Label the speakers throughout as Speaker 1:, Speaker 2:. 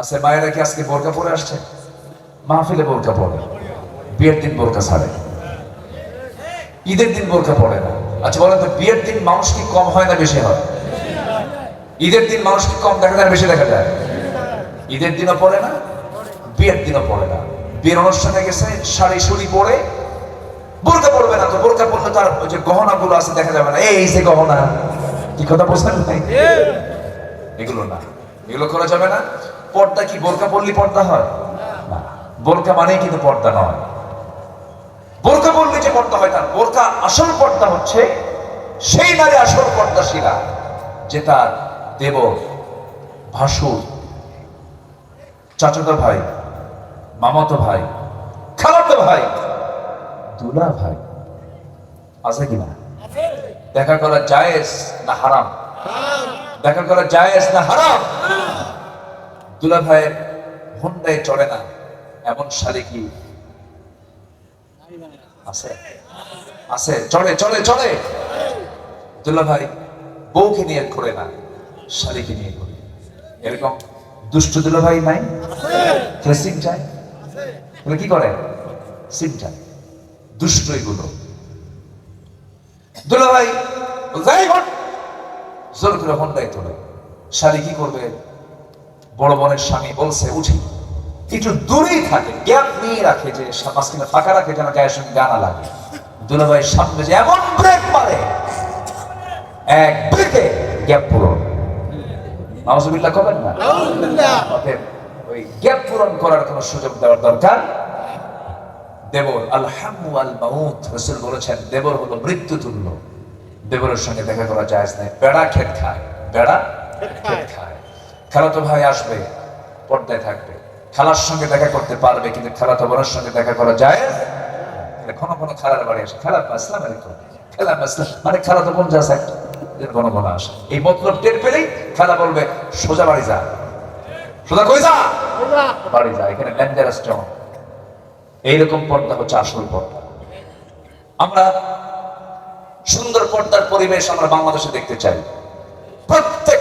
Speaker 1: আছে মায়েরা কি আজকে বোরকা পরে আসছে? মাহফিলে বোরকা পরে। বিয়ের দিন বোরকা ছাড়ে। ঈদের দিন বোরকা পড়ে না। আচ্ছা বলেন তো বিয়ের দিন মানুষ কি কম হয় না বেশি হয়? ঈদের দিন মানুষ কি কম দেখা যায় বেশি দেখা যায়? ঈদের দিনও পড়ে না বিয়ের দিনও পড়ে না। বিয়ের অনুষ্ঠানে গেছে শাড়ি শুড়ি পরে বোরকা পড়বে না তো। বোরকা পড়লে তার ওই যে গহনা গুলো আছে দেখা যাবে না। এই যে গহনা। কি কথা বলছেন এগুলো না। এগুলো করা যাবে না। পর্দা কি বোরকা পড়লি পর্দা হয়? বোরকা মানেই কিন্তু পর্দা নয়। বোরকা বললে যে পর্দা হয় না বোরকা আসল পর্দা হচ্ছে সেই নারী আসল পর্দাশীলা যে তার দেব ভাসুর চাচাতো ভাই মামাতো ভাই খালাতো ভাই দুলা ভাই। আছে কিনা দেখা করা জায়েজ না হারাম। দেখা করা জায়েজ না হারাম? দুলা ভাইয়ের হুন্ডায় চড়ে না, এমন শালি কি আছে? আছে। চলে চড়ে চলে দুলা ভাই বউকে নিয়ে ঘুরে না শালিকে নিয়ে ঘুরে। এরকম দুষ্ট দুলা ভাই নাই সিম চায় কি করে? সিম চায় দুষ্ট এগুলো দুলা ভাই জোর করে হন্ডায় তোলে শালি কি করবে? বড় বোনের স্বামী বলছে উঠি একটু দূরেই থাকে গ্যাপ নিয়ে রাখে যে মাঝখানে ফাঁকা রাখে যেন গায়ের সঙ্গে গানা লাগে। দুলাভাই সামনে যে এমন ব্রেক মারে এক ব্রেকে গ্যাপ পূরণ। না? ওই গ্যাপ পূরণ করার কোনো সুযোগ দেওয়ার দরকার? দেবর আলহামু আল মাউত রসুল বলেছেন দেবর হলো মৃত্যু তুল্য দেবরের সঙ্গে দেখা করা যায় না। বেড়া খেত খায়। বেড়া খেত খালাতো ভাই আসবে, পর্দায় থাকবে। খালার সঙ্গে দেখা করতে পারবে, কিন্তু খালাতো বোনের সঙ্গে দেখা করা যায় কোনো কোনো খালার বাড়ি আসে। খালা আসলাম খালা আসলাম মানে খালা তো বোন যাচ্ছে একটা কোনো কোনো আসে। এই মতলব টের পেলেই খালা বলবে, সোজা বাড়ি যা। সোজা কই যা? বাড়ি যা, এখানে ডেঞ্জারাস জন এইরকম পর্দা হচ্ছে আসল পর্দা। আমরা সুন্দর পর্দার পরিবেশ আমরা বাংলাদেশে দেখতে চাই। প্রত্যেকটা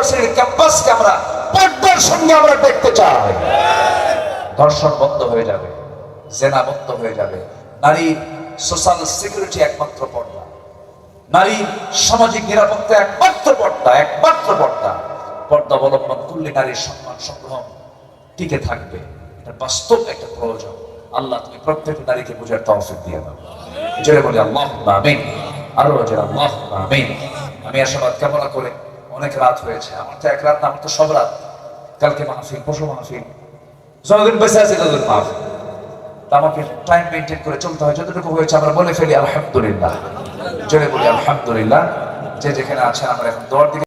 Speaker 1: ইউনিভার্সিটির ক্যাম্পাসকে আমরা, পর্দার সঙ্গে আমরা দেখতে চাই। ধর্ষণ বন্ধ হয়ে যাবে, জেনা বন্ধ হয়ে যাবে। নারী সোশ্যাল সিকিউরিটি একমাত্র পর্দা। নারী সামাজিক নিরাপত্তা একমাত্র পর্দা একমাত্র পর্দা। পর্দা অবলম্বন করলে নারীর সম্মান সংগ্রহ টিকে থাকবে। এটা বাস্তব একটা প্রয়োজন। আল্লাহ তুমি প্রত্যেক নারীকে বুঝার তৌফিক দিয়ে দাও। জোরে বলি আল্লাহ আমিন। আরও জোরে আল্লাহ আমিন। আমি আশাবাদ কামনা করে অনেক রাত হয়েছে আমার। তো এক রাত না, আমার তো সব রাত। কালকে মাহফিল পশু মাহফিল। যতদিন বেঁচে আছে, ততদিন মাহফিল। তা আমাকে টাইম মেনটেন করে চলতে হয়। যতটুকু হয়েছে আমরা বলে ফেলি, আলহামদুলিল্লাহ। জোরে বলি, আলহামদুলিল্লাহ। যে যেখানে আছে আমরা এখন দোয়ার দিকে